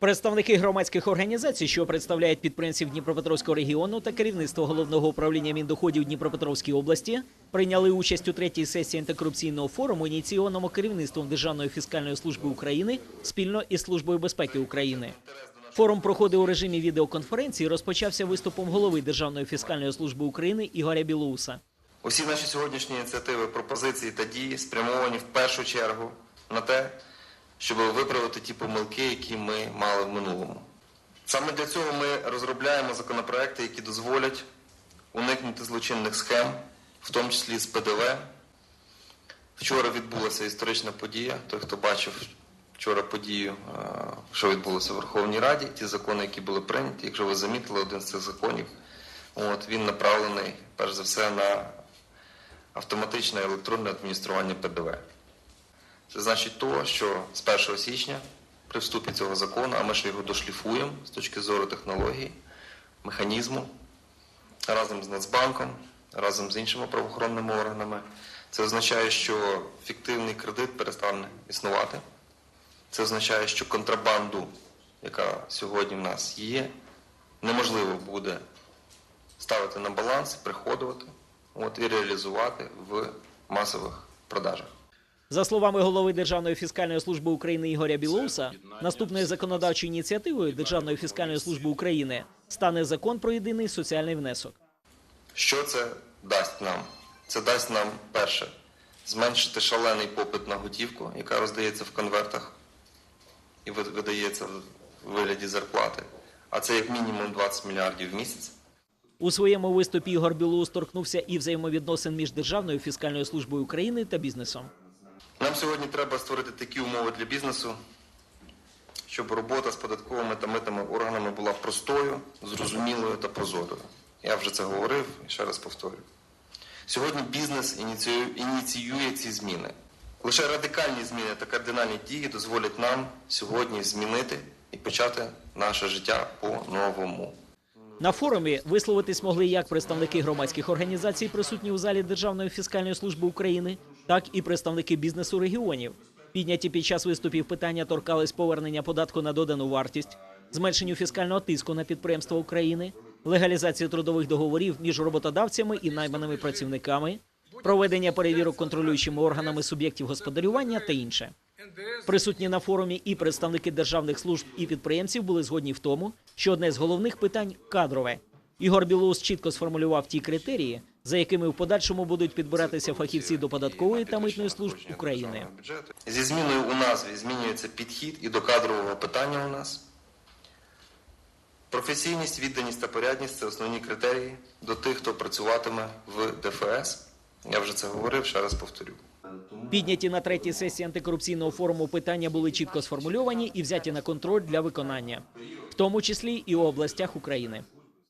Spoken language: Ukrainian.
Представники громадських організацій, що представляють підприємців Дніпропетровського регіону та керівництво головного управління міндоходів Дніпропетровської області, прийняли участь у третій сесії антикорупційного форуму, ініційованому керівництвом Державної фіскальної служби України спільно із Службою безпеки України. Форум проходив у режимі відеоконференції. Розпочався виступом голови Державної фіскальної служби України Ігоря Білоуса. Усі наші сьогоднішні ініціативи, пропозиції та дії спрямовані в першу чергу на те, щоб виправити ті помилки, які ми мали в минулому. Саме для цього ми розробляємо законопроекти, які дозволять уникнути злочинних схем, в тому числі з ПДВ. Вчора відбулася історична подія. Той, хто бачив вчора подію, е, що відбулося в Верховній Раді, ті закони, які були прийняті, якщо ви замітили, один з цих законів, от, він направлений, перш за все, на автоматичне електронне адміністрування ПДВ. Це значить то, що з 1 січня при вступі цього закону, а ми ж його дошліфуємо з точки зору технологій, механізму, разом з Нацбанком, разом з іншими правоохоронними органами. Це означає, що фіктивний кредит перестане існувати. Це означає, що контрабанду, яка сьогодні в нас є, неможливо буде ставити на баланс, приходувати от, і реалізувати в масових продажах. За словами голови Державної фіскальної служби України Ігоря Білоуса, наступною законодавчою ініціативою Державної фіскальної служби України стане закон про єдиний соціальний внесок. Що це дасть нам? Це дасть нам перше зменшити шалений попит на готівку, яка роздається в конвертах і видається в вигляді зарплати. А це як мінімум 20 мільярдів в місяць. У своєму виступі Ігор Білоус торкнувся і взаємовідносин між Державною фіскальною службою України та бізнесом. Нам сьогодні треба створити такі умови для бізнесу, щоб робота з податковими та митними органами була простою, зрозумілою та прозорою. Я вже це говорив і ще раз повторюю. Сьогодні бізнес ініціює, ці зміни. Лише радикальні зміни та кардинальні дії дозволять нам сьогодні змінити і почати наше життя по-новому. На форумі висловитись могли як представники громадських організацій, присутні у залі Державної фіскальної служби України, так і представники бізнесу регіонів. Підняті під час виступів питання торкались повернення податку на додану вартість, зменшенню фіскального тиску на підприємства України, легалізації трудових договорів між роботодавцями і найманими працівниками, проведення перевірок контролюючими органами суб'єктів господарювання та інше. Присутні на форумі і представники державних служб і підприємців були згодні в тому, що одне з головних питань кадрове. Ігор Білоус чітко сформулював ті критерії, за якими в подальшому будуть підбиратися фахівці до податкової та митної служб України. Зі зміною у назві змінюється підхід і до кадрового питання у нас. Професійність, відданість та порядність це основні критерії до тих, хто працюватиме в ДФС. Я вже це говорив, ще раз повторю. Підняті на третій сесії антикорупційного форуму питання були чітко сформульовані і взяті на контроль для виконання, в тому числі і у областях України.